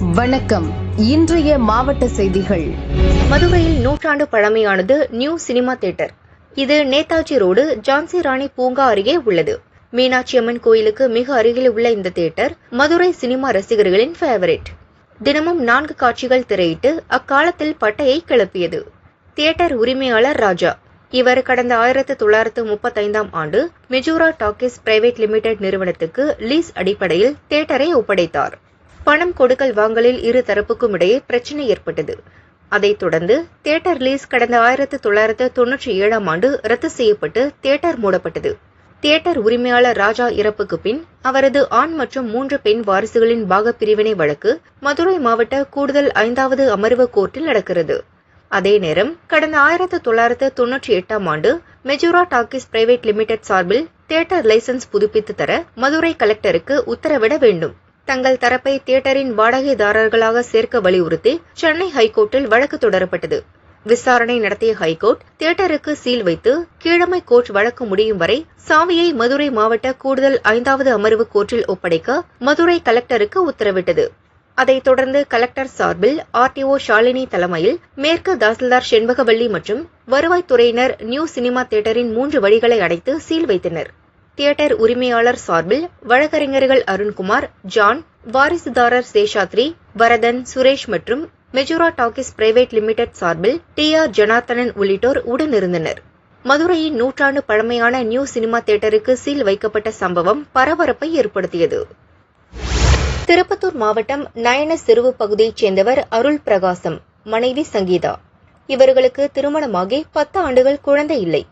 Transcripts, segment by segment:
வணக்கம். இன்றைய மாவட்ட செய்திகள். மதுரையில் நூற்றாண்டு பழமையானது நியூ சினிமா தியேட்டர். இது நேதாஜி ரோடு ஜான்சி ராணி பூங்கா அருகே உள்ளது. மீனாட்சி அம்மன் கோயிலுக்கு மிக அருகில் உள்ள இந்த தியேட்டர் மதுரை சினிமா ரசிகர்களின் ஃபேவரட் தினமும் நான்கு காட்சிகள் திரையிட்டு அக்காலத்தில் பட்டையை கிளப்பியது. தியேட்டர் உரிமையாளர் ராஜா. இவர் கடந்த ஆயிரத்து தொள்ளாயிரத்து முப்பத்தைந்தாம் ஆண்டு மெஜூரா டாக்கிஸ் பிரைவேட் லிமிடெட் நிறுவனத்துக்கு லீஸ் அடிப்படையில் தியேட்டரை ஒப்படைத்தார். பணம் கொடுக்கல் வாங்கலில் இரு தரப்புக்கும் இடையே பிரச்சினை ஏற்பட்டது. அதைத் தொடர்ந்து தியேட்டர் லீஸ் கடந்த ஆயிரத்து தொள்ளாயிரத்து தொன்னூற்றி ஏழாம் ஆண்டு ரத்து செய்யப்பட்டு தியேட்டர் மூடப்பட்டது. தியேட்டர் உரிமையாளர் ராஜா இறப்புக்கு பின் அவரது ஆண் மற்றும் மூன்று பெண் வாரிசுகளின் பாக பிரிவினை வழக்கு மதுரை மாவட்ட கூடுதல் ஐந்தாவது அமர்வு கோர்ட்டில் நடக்கிறது. அதே நேரம் கடந்த ஆயிரத்து தொள்ளாயிரத்து தொன்னூற்றி எட்டாம் ஆண்டு மெஜூரா டாக்கிஸ் பிரைவேட் லிமிடெட் சார்பில் தியேட்டர் லைசன்ஸ் புதுப்பித்து தர மதுரை கலெக்டருக்கு உத்தரவிட வேண்டும். தங்கள் தரப்பை தியேட்டரின் வாடகைதாரர்களாக சேர்க்க வலியுறுத்தி சென்னை ஹைகோர்ட்டில் வழக்கு தொடரப்பட்டது. விசாரணை நடத்திய ஹைகோர்ட் தியேட்டருக்கு சீல் வைத்து கீழமை கோர்ட் வழக்கு முடியும் வரை சாவியை மதுரை மாவட்ட கூடுதல் ஐந்தாவது அமர்வு கோர்ட்டில் ஒப்படைக்க மதுரை கலெக்டருக்கு உத்தரவிட்டது. அதைத் தொடர்ந்து கலெக்டர் சார்பில் ஆர்டிஓ ஷாலினி தலைமையில் மேற்கு தாசில்தார் செண்பகவள்ளி மற்றும் வருவாய்த்துறையினர் நியூ சினிமா தியேட்டரின் மூன்று வழிகளை அடைத்து சீல் வைத்தனர். தியேட்டர் உரிமையாளர் சார்பில் வழக்கறிஞர்கள் அருண்குமார் ஜான் வாரிசுதாரர் சேஷாத்ரி வரதன் சுரேஷ் மற்றும் மெஜூரா டாக்கிஸ் பிரைவேட் லிமிடெட் சார்பில் டி ஆர் ஜனார்த்தனன் உள்ளிட்டோர் உடனிருந்தனர் மதுரையின் நூற்றாண்டு பழமையான நியூ சினிமா தியேட்டருக்கு சீல் வைக்கப்பட்ட சம்பவம் பரபரப்பை ஏற்படுத்தியது. திருப்பத்தூர் மாவட்டம் நயன சிறுவு பகுதியைச் சேர்ந்தவர் அருள் பிரகாசம் மனைவி சங்கீதா. இவர்களுக்கு திருமணமாகி பத்து ஆண்டுகள் குழந்தை இல்லை.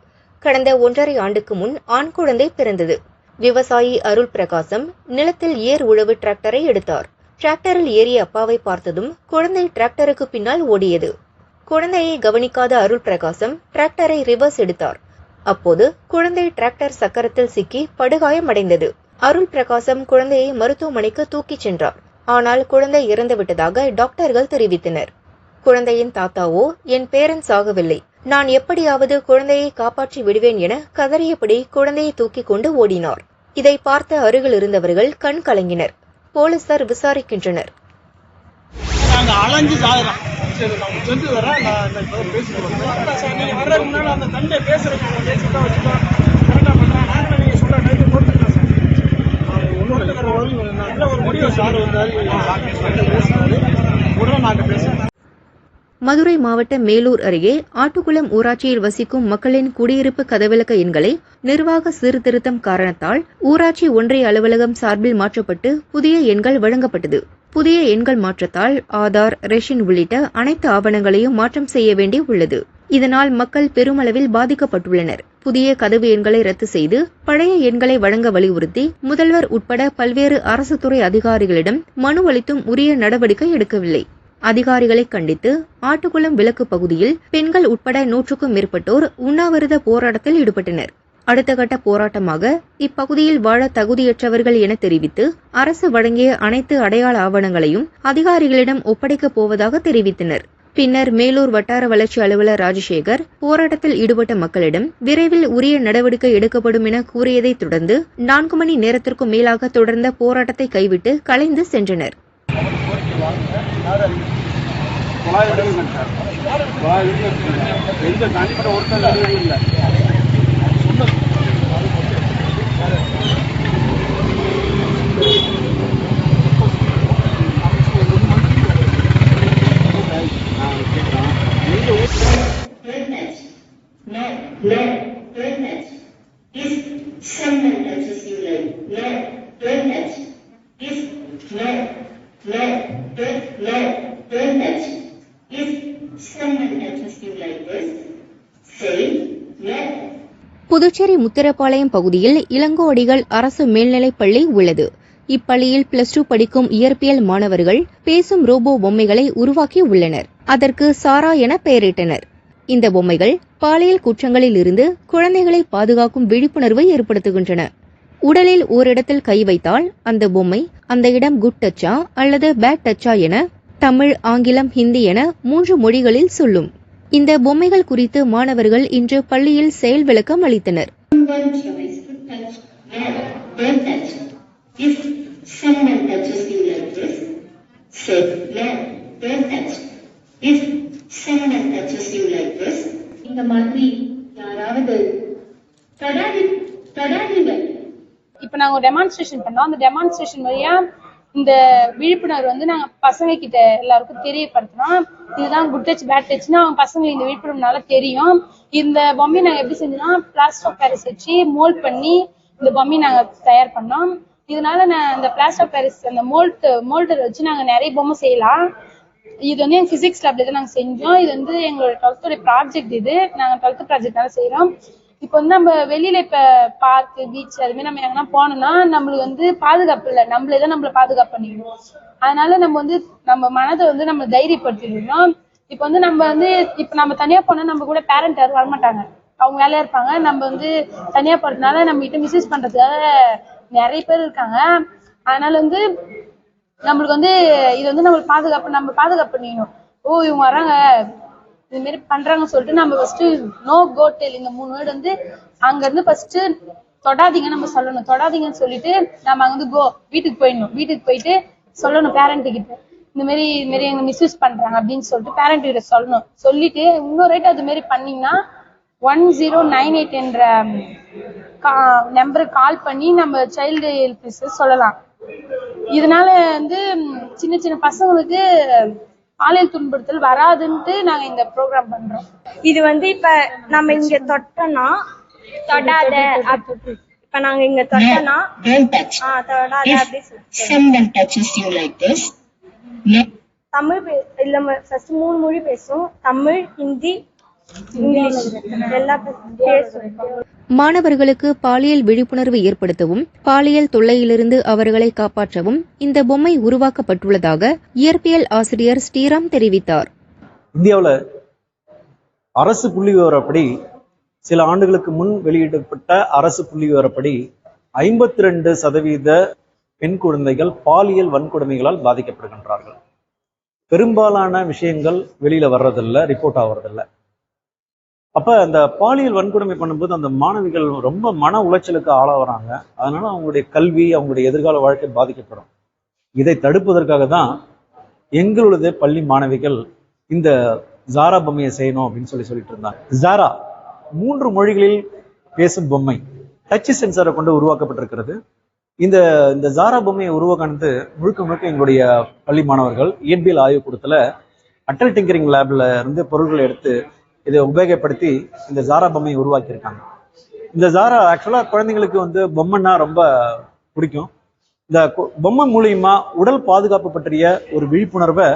கடந்த ஒன்றரை ஆண்டுக்கு முன் ஆண் குழந்தை பிறந்தது. விவசாயி அருள் பிரகாசம் நிலத்தில் ஏர் உழவு டிராக்டரை எடுத்தார். டிராக்டரில் ஏறிய அப்பாவை பார்த்ததும் குழந்தை டிராக்டருக்கு பின்னால் ஓடியது. குழந்தையை கவனிக்காத அருள் பிரகாசம் டிராக்டரை ரிவர்ஸ் எடுத்தார். அப்போது குழந்தை டிராக்டர் சக்கரத்தில் சிக்கி படுகாயமடைந்தது அருள் பிரகாசம் குழந்தையை மருத்துவமனைக்கு தூக்கிச் சென்றார். ஆனால் குழந்தை இறந்துவிட்டதாக டாக்டர்கள் தெரிவித்தனர். குழந்தையின் தாத்தாவோ என் பேரன் சாகவில்லை. நான் எப்படியாவது குழந்தையை காப்பாற்றி விடுவேன் என கதறியபடி குழந்தையை தூக்கிக் கொண்டு ஓடினார். இதை பார்த்த அருகில் இருந்தவர்கள் கண் கலங்கினர். போலீசார் விசாரிக்கின்றனர். நாங்க அலைஞ்சு சாகுறோம். சென்று வரேன் நான் வர்றதுக்கு அந்த தண்டை கரெக்டாக பண்ணுறேன் சார் ஒன்றும் நல்ல ஒரு முடிவு. சார் வந்தார் உடனே நாங்கள் பேசுகிறோம் மதுரை மாவட்ட மேலூர் அருகே ஆட்டுக்குளம் ஊராட்சியில் வசிக்கும் மக்களின் குடியிருப்பு கதவிலக்க எண்களை நிர்வாக சீர்திருத்தம் காரணத்தால் ஊராட்சி ஒன்றிய அலுவலகம் சார்பில் மாற்றப்பட்டு புதிய எண்கள் வழங்கப்பட்டது. புதிய எண்கள் மாற்றத்தால் ஆதார் ரேஷன் உள்ளிட்ட அனைத்து ஆவணங்களையும் மாற்றம் செய்ய வேண்டி உள்ளது. இதனால் மக்கள் பெருமளவில் பாதிக்கப்பட்டுள்ளனர். புதிய கதவு எண்களை ரத்து செய்து பழைய எண்களை வழங்க வலியுறுத்தி முதல்வர் உட்பட பல்வேறு அரசு துறை அதிகாரிகளிடம் மனு அளித்தும் உரிய நடவடிக்கை எடுக்கவில்லை. அதிகாரிகளை கண்டித்து ஆட்டுக்குளம் விலக்கு பகுதியில் பெண்கள் உட்பட நூற்றுக்கும் மேற்பட்டோர் உண்ணாவிரத போராட்டத்தில் ஈடுபட்டனர். அடுத்த கட்ட போராட்டமாக இப்பகுதியில் வாழ தகுதியற்றவர்கள் என தெரிவித்து அரசு வழங்கிய அனைத்து அடையாள ஆவணங்களையும் அதிகாரிகளிடம் ஒப்படைக்கப் போவதாக தெரிவித்தனர். பின்னர் மேலூர் வட்டார வளர்ச்சி அலுவலர் ராஜசேகர் போராட்டத்தில் ஈடுபட்ட மக்களிடம் விரைவில் உரிய நடவடிக்கை எடுக்கப்படும் என கூறியதைத் தொடர்ந்து நான்கு மணி நேரத்திற்கும் மேலாக தொடர்ந்த போராட்டத்தை கைவிட்டு கலைந்து சென்றனர். எந்த தனிப்பட்ட ஒருத்தர் இல்லை Goodness. No, no, goodness. If someone touches you like, no, goodness. If, no, no, good, no, goodness. If someone touches you like this, say, no. Puducherry Muthirapalayam பகுதியில் இளங்கோடிகள் அரசு மேல்நிலைப் பள்ளி உள்ளது. இப்பள்ளியில் பிளஸ் டூ படிக்கும் இயற்பியல் மாணவர்கள் பேசும் ரோபோ பொம்மைகளை உருவாக்கி உள்ளனர். அதற்கு சாரா என பெயரிட்டனர். இந்த பொம்மைகள் பாலியல் குற்றங்களில் இருந்து குழந்தைகளை பாதுகாக்கும் விழிப்புணர்வை ஏற்படுத்துகின்றன. உடலில் ஓரிடத்தில் கை வைத்தால் அந்த பொம்மை அந்த இடம் குட் டச்சா அல்லது பேட் டச்சா என தமிழ் ஆங்கிலம் ஹிந்தி என மூன்று மொழிகளில் சொல்லும். இந்த பொம்மைகள் குறித்து மாணவர்கள் இன்று பள்ளியில் செயல் விளக்கம் அளித்தனர். Someone tries to touch, no, don't touch. If someone touches you like this, say no, don't touch. If someone touches you like this, இந்த மாதிரி யாராவது தொடாதி தொடாதீங்க இப்ப நாங்க ஒரு டெமான்ஸ்ட்ரேஷன் பண்ணோம் அந்த டெமான்ஸ்ட்ரேஷன் வழியா இந்த விழிப்புணர்வு வந்து நாங்க பசங்க கிட்ட எல்லாருக்கும் தெரியப்படுத்தினோம் இதுதான் குட் டச் பேட் டச்னா அவங்க பசங்க இந்த விழிப்புணர்வுனால தெரியும். இந்த பொம்மையை நாங்க எப்படி செஞ்சோம்னா பிளாஸ்டிக் ஆஃப் வச்சு மோல்ட் பண்ணி இந்த பொம்மையை நாங்க தயார் பண்ணோம். இதனால நான் இந்த பிளாஸ்டிக் ஆஃப் அந்த மோல்ட் மோல்டர் வச்சு நாங்க நிறைய பொம்மை செய்யலாம். இது வந்து எங்க பிசிக்ஸ் லேப்ல தான் நாங்க செஞ்சோம். இது வந்து எங்களோட டுவெல்த்தோட ப்ராஜெக்ட் இது. நாங்க டுவெல்த் ப்ராஜெக்ட்னால செய்கிறோம் இப்போ வந்து நம்ம வெளியில இப்ப பார்க் பீச் அது மாதிரி நம்ம எங்கன்னா போனோம்னா நம்மளுக்கு வந்து பாதுகாப்பு இல்லை. நம்மளே தான் நம்மள பாதுகாப்பு பண்ணிக்கணும். அதனால நம்ம வந்து நம்ம மனதை வந்து நம்ம தைரியப்படுத்திக்கணும். இப்போ வந்து நம்ம வந்து இப்போ நம்ம தனியா போனா நம்ம கூட பேரண்ட் யாரும் வரமாட்டாங்க. அவங்க வேலையா இருப்பாங்க. நம்ம வந்து தனியா போறதுனால நம்ம கிட்ட மிஸ்யூஸ் பண்றதுக்காக நிறைய பேர் இருக்காங்க. அதனால வந்து நம்மளுக்கு வந்து இது வந்து நம்மளுக்கு பாதுகாப்பு நம்ம பாதுகாப்பு பண்ணிக்கணும். ஓ இவங்க வராங்க இது மாதிரி பண்றாங்க சொல்லிட்டு நம்ம ஃபர்ஸ்ட் நோ கோ டெல் இந்த மூணு வேர்டு வந்து அங்க இருந்து ஃபர்ஸ்ட் தொடாதீங்க நம்ம சொல்லணும். தொடாதீங்கன்னு சொல்லிட்டு நம்ம அங்க வந்து கோ வீட்டுக்கு போயிடணும். வீட்டுக்கு போயிட்டு சொல்லணும் பேரண்ட் கிட்ட. இந்த மாதிரி இது மாதிரி எங்க மிஸ்யூஸ் பண்றாங்க அப்படின்னு சொல்லிட்டு பேரண்ட் கிட்ட சொல்லணும். சொல்லிட்டு இன்னொரு ரைட் அது மாதிரி பண்ணீங்கன்னா ஒன் ஜீரோ நைன் எயிட் என்ற நம்பருக்கு கால் பண்ணி நம்ம சைல்டு ஹெல்ப் சொல்லலாம். இதனால வந்து சின்ன சின்ன பசங்களுக்கு பாலியல் துன்புறுத்தல் வராதுன்ட்டு நாங்க இந்த ப்ரோக்ராம் பண்றோம். இது வந்து இப்ப நம்ம இங்க தொட்டோம்னா தொடாத இப்ப நாங்க இங்க தொட்டோம்னா தொடாத அப்படி someone touches you like this, Tamil இல்ல ஃபர்ஸ்ட் மூணு மொழி பேசும் தமிழ் ஹிந்தி இங்கிலீஷ். எல்லாம் பேசும் மாணவர்களுக்கு பாலியல் விழிப்புணர்வு ஏற்படுத்தவும் பாலியல் தொல்லையிலிருந்து அவர்களை காப்பாற்றவும் இந்த பொம்மை உருவாக்கப்பட்டுள்ளதாக இயற்பியல் ஆசிரியர் ஸ்ரீராம் தெரிவித்தார். இந்தியாவில் அரசு புள்ளி விவரப்படி சில ஆண்டுகளுக்கு முன் வெளியிடப்பட்ட அரசு புள்ளி விவரப்படி ஐம்பத்தி ரெண்டு சதவீத பெண் குழந்தைகள் பாலியல் வன்கொடுமைகளால் பாதிக்கப்படுகின்றார்கள். பெரும்பாலான விஷயங்கள் வெளியில வர்றதில்ல ரிப்போர்ட் ஆவறதில்ல அப்ப அந்த பாலியல் வன்கொடுமை பண்ணும்போது அந்த மாணவிகள் ரொம்ப மன உளைச்சலுக்கு ஆளாகிறாங்க அதனால அவங்களுடைய கல்வி அவங்களுடைய எதிர்கால வாழ்க்கை பாதிக்கப்படும். இதை தடுப்பதற்காக தான் எங்களுடைய பள்ளி மாணவிகள் இந்த ஜாரா பொம்மையை செய்யணும் அப்படின்னு சொல்லி சொல்லிட்டு இருந்தாங்க. ஜாரா மூன்று மொழிகளில் பேசும் பொம்மை டச் சென்சாரை கொண்டு உருவாக்கப்பட்டிருக்கிறது. இந்த இந்த ஜாரா பொம்மையை உருவாக்கானது முழுக்க முழுக்க எங்களுடைய பள்ளி மாணவர்கள் இயற்பியல் ஆய்வுக்கூடத்துல அட்டல் டிங்கரிங் லேப்ல இருந்து பொருட்களை எடுத்து இதை உபயோகப்படுத்தி இந்த ஜாரா பொம்மையை உருவாக்கியிருக்காங்க. இந்த ஜாரா ஆக்சுவலா குழந்தைங்களுக்கு வந்து பொம்மைன்னா ரொம்ப பிடிக்கும். இந்த பொம்மை மூலியமா உடல் பாதுகாப்பு பற்றிய ஒரு விழிப்புணர்வை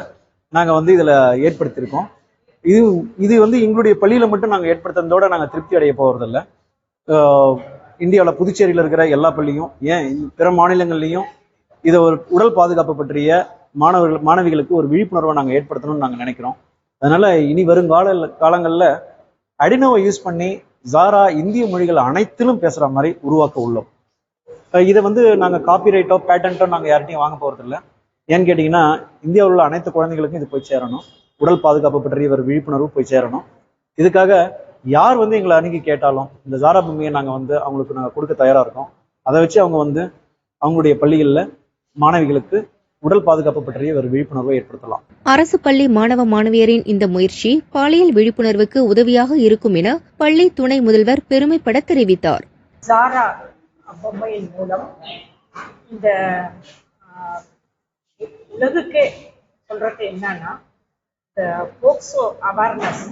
நாங்க வந்து இதுல ஏற்படுத்தியிருக்கோம். இது இது வந்து எங்களுடைய பள்ளியில மட்டும் நாங்க ஏற்படுத்தினதோட நாங்க திருப்தி அடைய போகிறதில்ல ஆஹ் புதுச்சேரியில் புதுச்சேரியில இருக்கிற எல்லா பள்ளியும் ஏன் பிற மாநிலங்கள்லையும் இதை ஒரு உடல் பாதுகாப்பு பற்றிய மாணவர்கள் மாணவிகளுக்கு ஒரு விழிப்புணர்வை நாங்கள் ஏற்படுத்தணும்னு நாங்க நினைக்கிறோம். அதனால இனி வருங்கால காலங்கள்ல அடினோவை யூஸ் பண்ணி ஜாரா இந்திய மொழிகள் அனைத்திலும் பேசுற மாதிரி உருவாக்க உள்ளோம். இதை வந்து நாங்க காப்பிரைட்டோ பேட்டன்ட்டோ நாங்க யார்கிட்டையும் வாங்க போறது இல்லை ஏன்னு கேட்டீங்கன்னா இந்தியாவில் உள்ள அனைத்து குழந்தைகளுக்கும் இது போய் சேரணும். உடல் பாதுகாப்பு பற்றிய ஒரு விழிப்புணர்வு போய் சேரணும். இதுக்காக யார் வந்து எங்களை அணுகி கேட்டாலும் இந்த ஜாரா பூமியை நாங்க வந்து அவங்களுக்கு நாங்க கொடுக்க தயாராக இருக்கோம். அதை வச்சு அவங்க வந்து அவங்களுடைய பள்ளிகளில் மாணவிகளுக்கு உடல் பாதுகாப்பு பற்றிய ஒரு விழிப்புணர்வை ஏற்படுத்தலாம். அரசு பள்ளி மாணவ மாணவியரின் இந்த முயற்சி பாலியல் விழிப்புணர்வுக்கு உதவியாக இருக்கும் என பள்ளி துணை முதல்வர் பெருமைப்பட தெரிவித்தார். பொம்மையின் மூலம் இந்த உலகுக்கே சொல்றது என்னன்னா இந்த போக்சோ அவேர்னஸ்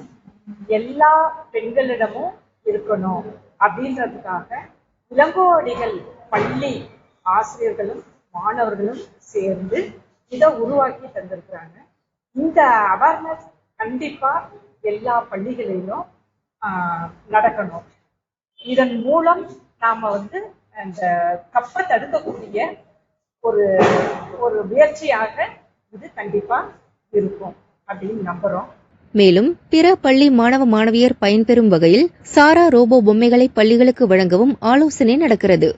எல்லா பெண்களிடமும் இருக்கணும் அப்படின்றதுக்காக இளங்கோடிகள் பள்ளி ஆசிரியர்களும் மாணவர்களும் சேர்ந்து இதை உருவாக்கி தந்திருக்கிறாங்க. இந்த அவேர்னஸ் கண்டிப்பா எல்லா பள்ளிகளிலும் ஆஹ், நடக்கணும். இதன் மூலம் நாம வந்து அந்த கப்பை தடுக்கக்கூடிய ஒரு ஒரு முயற்சியாக இது கண்டிப்பா இருக்கும் அப்படின்னு நம்புறோம். மேலும் பிற பள்ளி மாணவ மாணவியர் பயன்பெறும் வகையில் சாரா ரோபோ பொம்மைகளை பள்ளிகளுக்கு வழங்கவும் ஆலோசனை நடக்கிறது.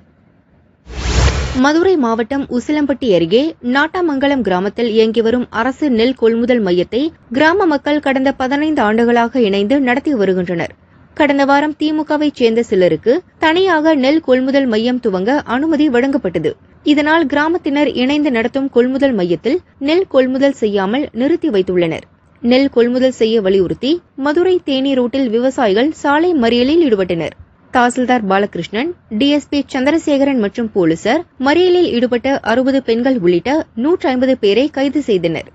மதுரை மாவட்டம் உசிலம்பட்டி அருகே நாட்டாமங்கலம் கிராமத்தில் இயங்கி வரும் அரசு நெல் கொள்முதல் மையத்தை கிராம மக்கள் கடந்த பதினைந்து ஆண்டுகளாக இணைந்து நடத்தி வருகின்றனர். கடந்த வாரம் திமுகவைச் சேர்ந்த சிலருக்கு தனியாக நெல் கொள்முதல் மையம் துவங்க அனுமதி வழங்கப்பட்டது. இதனால் கிராமத்தினர் இணைந்து நடத்தும் கொள்முதல் மையத்தில் நெல் கொள்முதல் செய்யாமல் நிறுத்தி வைத்துள்ளனர். நெல் கொள்முதல் செய்ய வலியுறுத்தி மதுரை தேனி ரோட்டில் விவசாயிகள் சாலை மறியலில் ஈடுபட்டனர். தாசில்தார் பாலகிருஷ்ணன் டிஎஸ்பி சந்திரசேகரன் மற்றும் போலீசார் மறியலில் ஈடுபட்ட அறுபது பெண்கள் உள்ளிட்ட நூற்றி ஐம்பது பேரை கைது செய்தனர்.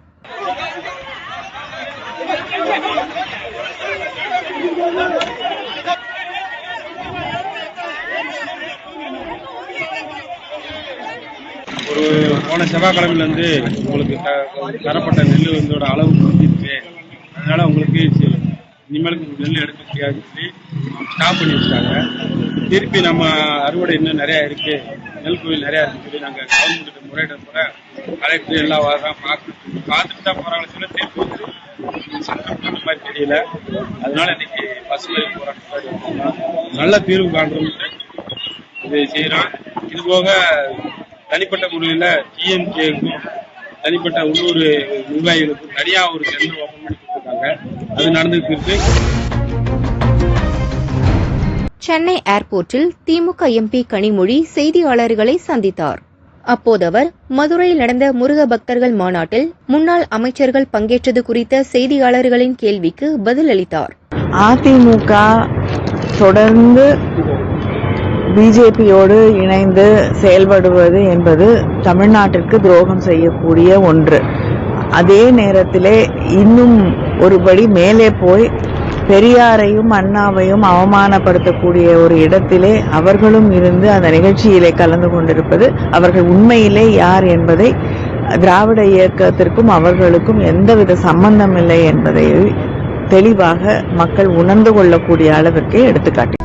ஒரு போன செவ்வாய்க்கிழமையிலேருந்து உங்களுக்கு த- தரப்பட்ட நெல் வந்தோட அளவு குறைஞ்சிருக்கு அதனால உங்களுக்கு இனிமேலுக்கு நெல் எடுக்க முடியாதுன்னு சொல்லி ஸ்டாப் பண்ணி வச்சுட்டாங்க திருப்பி நம்ம அறுவடை இன்னும் நிறையா இருக்கு. நெல் கோயில் நிறையா இருக்குன்னு சொல்லி நாங்கள் கவர்மெண்ட்டு முறையிட முறை கலெக்டர் எல்லாம் வரோம் பார்த்து பார்த்துட்டு தான் போகிறாங்க சொல்லி திருப்பி வந்து சட்டம் மாதிரி தெரியல. அதனால இன்னைக்கு பசுமை போராட்டம் நல்ல தீர்வு காண்றோம். இது செய்யறோம். இது போக தனிப்பட்ட முறையில் டிஎம்கேக்கும் தனிப்பட்ட உள்ளூர் நிர்வாகிகளுக்கும் தனியாக ஒரு டெண்டர் ஓப்பன் பண்ணி கொடுத்துருக்காங்க. அது நடந்துட்டு இருக்கு. சென்னை ஏர்போர்ட்டில் திமுக எம்பி கனிமொழி செய்தியாளர்களை சந்தித்தார். அப்போது அவர் மதுரையில் நடந்த முருக பக்தர்கள் மாநாட்டில் முன்னாள் அமைச்சர்கள் பங்கேற்றது குறித்த செய்தியாளர்களின் கேள்விக்கு பதிலளித்தார். அதிமுக தொடர்ந்து பிஜேபியோடு இணைந்து செயல்படுவது என்பது தமிழ்நாட்டிற்கு துரோகம் செய்யக்கூடிய ஒன்று. அதே நேரத்திலே இன்னும் ஒருபடி மேலே போய் பெரியாரையும் அண்ணாவையும் அவமானப்படுத்தக்கூடிய ஒரு இடத்திலே அவர்களும் இருந்து அந்த நிகழ்ச்சியிலே கலந்து கொண்டிருப்பது அவர்கள் உண்மையிலே யார் என்பதை திராவிட இயக்கத்திற்கும் அவர்களுக்கும் எந்தவித சம்பந்தம் இல்லை என்பதை தெளிவாக மக்கள் உணர்ந்து கொள்ளக்கூடிய அளவிற்கு எடுத்துக்காட்டி